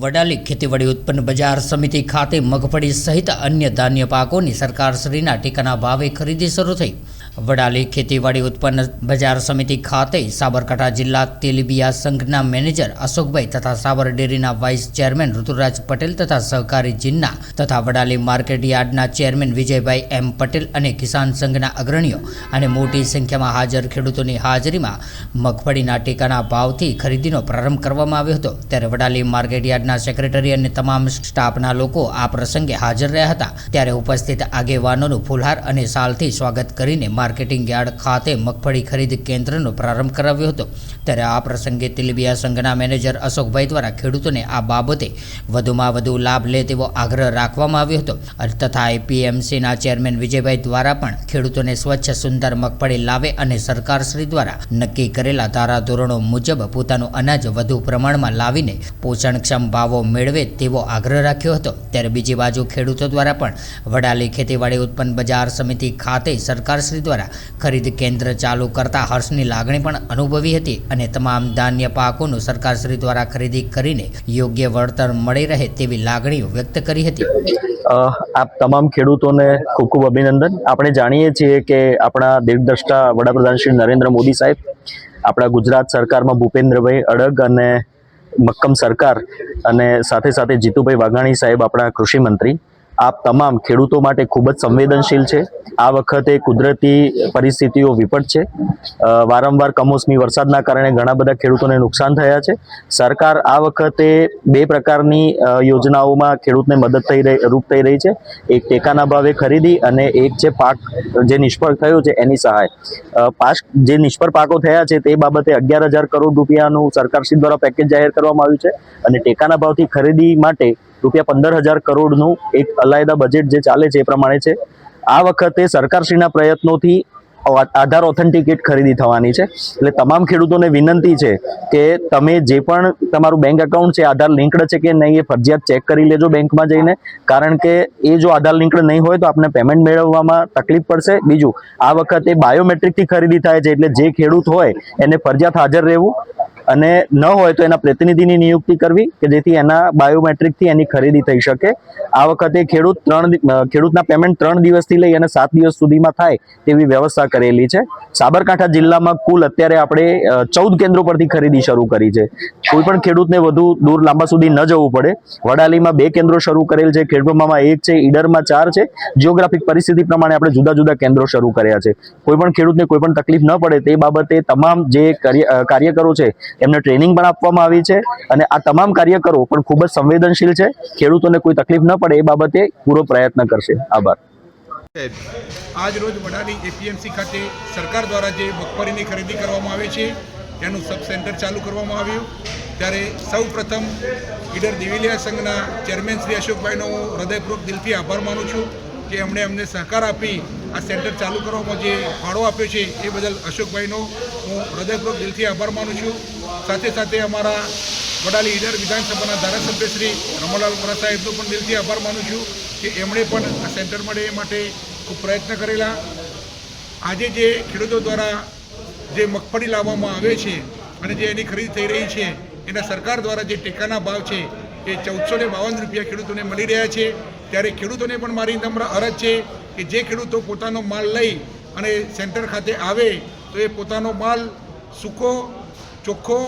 વડાલી ખેતીવાડી ઉત્પન્ન બજાર સમિતિ ખાતે મગફળી સહિત અન્ય ધાન્ય પાકોની સરકારશ્રીના ટેકાના ભાવે ખરીદી શરૂ થઈ. વડાલી ખેતીવાડી ઉત્પન્ન બજાર સમિતિ ખાતે સાબરકાંઠા જિલ્લા તેલીબિયા સંઘના મેનેજર અશોકભાઈ તથા સાબર ડેરીના વાઇસ ચેરમેન ઋતુરાજ પટેલ તથા સહકારી જિન્ના તથા વડાલી માર્કેટ યાર્ડના ચેરમેન વિજયભાઈ એમ પટેલ અને કિસાન સંઘના અગ્રણીઓ અને મોટી સંખ્યામાં હાજર ખેડૂતોની હાજરીમાં મગફળીના ટેકાના ભાવથી ખરીદીનો પ્રારંભ કરવામાં આવ્યો હતો. ત્યારે વડાલી માર્કેટ યાર્ડના સેક્રેટરી અને તમામ સ્ટાફના લોકો આ પ્રસંગે હાજર રહ્યા હતા. ત્યારે ઉપસ્થિત આગેવાનોનું ફુલહાર અને સાલથી સ્વાગત કરીને માર્કેટિંગ યાર્ડ ખાતે મગફળી ખરીદ કેન્દ્રનો પ્રારંભ કરાવ્યો હતો. ત્યારે આ પ્રસંગે તેલીબિયા સંઘના મેનેજર અશોકભાઈ દ્વારા ખેડૂતોને આ બાબતે વધુમાં વધુ લાભ લે તેવો આગ્રહ રાખવામાં આવ્યો હતો. તથા એપીએમસીના ચેરમેન વિજયભાઈ દ્વારા પણ ખેડૂતોને સ્વચ્છ, સુંદર મગફળી લાવે અને સરકારશ્રી દ્વારા નક્કી કરેલા ધારાધોરણો મુજબ પોતાનું અનાજ વધુ પ્રમાણમાં લાવીને પોષણક્ષમ ભાવો મેળવે તેવો આગ્રહ રાખ્યો હતો. ત્યારે બીજી બાજુ ખેડૂતો દ્વારા પણ વડાલી ખેતીવાડી ઉત્પન્ન બજાર સમિતિ ખાતે સરકારશ્રી દ્વારા ખરીદ કેન્દ્ર ચાલુ કરતા હર્ષની લાગણી પણ અનુભવી હતી અને તમામ ધાન્ય પાકોનું સરકારશ્રી દ્વારા ખરીદી કરીને યોગ્ય વળતર મળી રહે તેવી લાગણીઓ વ્યક્ત કરી હતી. આપ તમામ ખેડૂતોને ખૂબ ખૂબ અભિનંદન. આપણે જાણીએ છીએ કે આપણા દીર્ઘદ્રષ્ટા વડાપ્રધાન શ્રી નરેન્દ્ર મોદી સાહેબ, આપણા ગુજરાત સરકારમાં ભૂપેન્દ્રભાઈ અડગ અને મક્કમ સરકાર અને સાથે સાથે જીતુભાઈ વાઘાણી સાહેબ આપણા કૃષિ મંત્રી. આપ તમામ ખેડૂતો માટે ખૂબ જ સંવેદનશીલ છે. આ વખતે કુદરતી પરિસ્થિતિઓ વિપટ છે. વારંવાર કમોસમી વરસાદના કારણે ઘણા બધા ખેડૂતોને નુકસાન થયા છે. સરકાર આ વખતે બે પ્રકારની યોજનાઓમાં ખેડૂતને મદદ થઈ રહી, રૂપ થઈ રહી છે. એક ટેકાના ભાવે ખરીદી અને એક છે પાક જે નિષ્ફળ થયો છે એની સહાય. પાક જે નિષ્ફળ પાકો થયા છે તે બાબતે અગિયાર હજાર કરોડ રૂપિયાનું સરકારશ્રી દ્વારા પેકેજ જાહેર કરવામાં આવ્યું છે અને ટેકાના ભાવથી ખરીદી માટે રૂપિયા પંદર હજાર કરોડનું એક અલાયદા બજેટ જે ચાલે છે એ પ્રમાણે છે. આ વખતે સરકારશ્રીના પ્રયત્નોથી આધાર ઓથેન્ટિકેટ ખરીદી થવાની છે. એટલે તમામ ખેડૂતોને વિનંતી છે કે તમે જે પણ તમારું બેંક એકાઉન્ટ છે, આધાર લિંકડ છે કે નહીં એ ફરજિયાત ચેક કરી લેજો બેંકમાં જઈને. કારણ કે એ જો આધાર લિંકડ નહીં હોય તો આપણે પેમેન્ટ મેળવવામાં તકલીફ પડશે. બીજું, આ વખતે બાયોમેટ્રિકથી ખરીદી થાય છે એટલે જે ખેડૂત હોય એને ફરજિયાત હાજર રહેવું. અને ન હોય તો એના પ્રતિનિધિની નિયુક્તિ કરવી કે જેથી એના બાયોમેટ્રિકથી એની ખરીદી થઈ શકે. આ વખતે ખેડૂત ત્રણ ખેડૂતના પેમેન્ટ ત્રણ દિવસથી લઈ અને સાત દિવસ સુધીમાં થાય તેવી વ્યવસ્થા કરેલી છે. સાબરકાંઠા જિલ્લામાં કુલ અત્યારે આપણે ચૌદ કેન્દ્રો પરથી ખરીદી શરૂ કરી છે. કોઈ પણ ખેડૂતને વધુ દૂર લાંબા સુધી ન જવું પડે. વડાલીમાં બે કેન્દ્રો શરૂ કરેલ છે. ખેડબ્રહ્મામાં એક છે. ઈડરમાં ચાર છે. જિયોગ્રાફિક પરિસ્થિતિ પ્રમાણે આપણે જુદા જુદા કેન્દ્રો શરૂ કર્યા છે. કોઈ પણ ખેડૂતને કોઈ પણ તકલીફ ન પડે તે બાબતે તમામ જે કાર્ય- કાર્યકરો છે એમને ટ્રેનિંગ પણ આપવામાં આવી છે અને આ તમામ કાર્યકરો પણ ખૂબ જ સંવેદનશીલ છે. ખેડૂતોને કોઈ તકલીફ ન પડે એ બાબતે પૂરો પ્રયત્ન કરશે. આભાર. આજ રોજ વડાલી એપીએમસી ખાતે સરકાર દ્વારા જે મગફળીની ખરીદી કરવામાં આવે છે તેનું સબ સેન્ટર ચાલુ કરવામાં આવ્યું. ત્યારે સૌ પ્રથમ ઈડર દિવિલિયા સંઘના ચેરમેન શ્રી અશોકભાઈનો હું હૃદયપૂર્વક દિલથી આભાર માનું છું કે એમણે અમને સહકાર આપી આ સેન્ટર ચાલુ કરવામાં જે ફાળો આપ્યો છે એ બદલ અશોકભાઈનો હું હૃદયપૂર્વક દિલથી આભાર માનું છું. સાથે સાથે અમારા વડાલી ઈડર વિધાનસભાના ધારાસભ્ય શ્રી રમણલાલ વોરા સાહેબનો પણ દિલથી આભાર માનું છું કે એમણે પણ આ સેન્ટર મળે એ માટે ખૂબ પ્રયત્ન કરેલા. આજે જે ખેડૂતો દ્વારા જે મગફળી લાવવામાં આવે છે અને જે એની ખરીદી થઈ રહી છે, એના સરકાર દ્વારા જે ટેકાના ભાવ છે એ ચૌદસો બાવન રૂપિયા ખેડૂતોને મળી રહ્યા છે. ત્યારે ખેડૂતોને પણ મારી નમ્ર અરજ છે કે જે ખેડૂતો પોતાનો માલ લઈ અને સેન્ટર ખાતે આવે તો એ પોતાનો માલ સૂકો ચોખ્ખો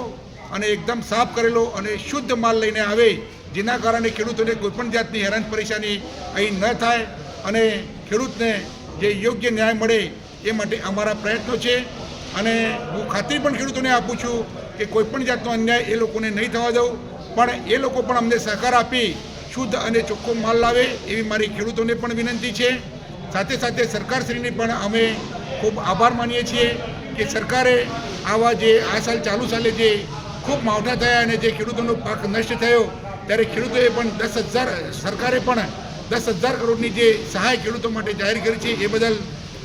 અને એકદમ સાફ કરેલો અને શુદ્ધ માલ લઈને આવે, જેના કારણે ખેડૂતોને કોઈપણ જાતની હેરાન પરેશાની અહીં ન થાય અને ખેડૂતને જે યોગ્ય ન્યાય મળે એ માટે અમારા પ્રયત્નો છે. અને હું ખાતરી પણ ખેડૂતોને આપું છું કે કોઈપણ જાતનો અન્યાય એ લોકોને નહીં થવા દઉં, પણ એ લોકો પણ અમને સહકાર આપી શુદ્ધ અને ચોખ્ખો માલ લાવે એવી મારી ખેડૂતોને પણ વિનંતી છે. સાથે સાથે સરકારશ્રીને પણ અમે ખૂબ આભાર માનીએ છીએ કે સરકારે આવા જે આ સાલ ચાલુ સાલે જે ખૂબ માવઠા થયા અને જે ખેડૂતોનો પાક નષ્ટ થયો, ત્યારે ખેડૂતોએ પણ દસ હજાર, સરકારે પણ દસ હજાર કરોડની જે સહાય ખેડૂતો માટે જાહેર કરી છે, એ બદલ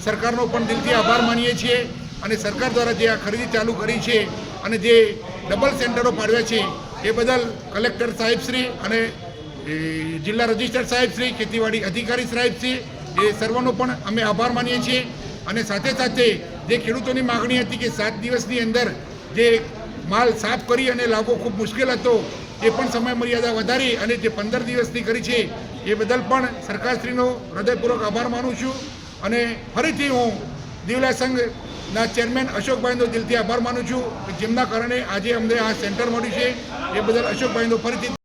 સરકારનો પણ દિલથી આભાર માનીએ છીએ અને સરકાર દ્વારા જે આ ખરીદી ચાલુ કરી છે અને જે ડબલ સેન્ટરો પાડવ્યા છે, એ બદલ કલેક્ટર સાહેબશ્રી અને જિલ્લા રજિસ્ટર સાહેબશ્રી ખેતીવાડી અધિકારી સાહેબશ્રી એ સર્વનો પણ અમે આભાર માનીએ છીએ અને સાથે સાથે જે ખેડૂતોની માગણી હતી કે સાત દિવસની અંદર જે માલ સાફ કરી અને લાવવો ખૂબ મુશ્કેલ હતો, એ પણ સમય મર્યાદા વધારી અને જે પંદર દિવસની કરી છે, એ બદલ પણ સરકારશ્રીનો હૃદયપૂર્વક આભાર માનું છું અને ફરીથી હું દિવલા સંઘના ચેરમેન અશોકભાઈનો દિલથી આભાર માનું છું, જેમના કારણે આજે અમને આ સેન્ટર મળ્યું છે, એ બદલ અશોકભાઈનો ફરીથી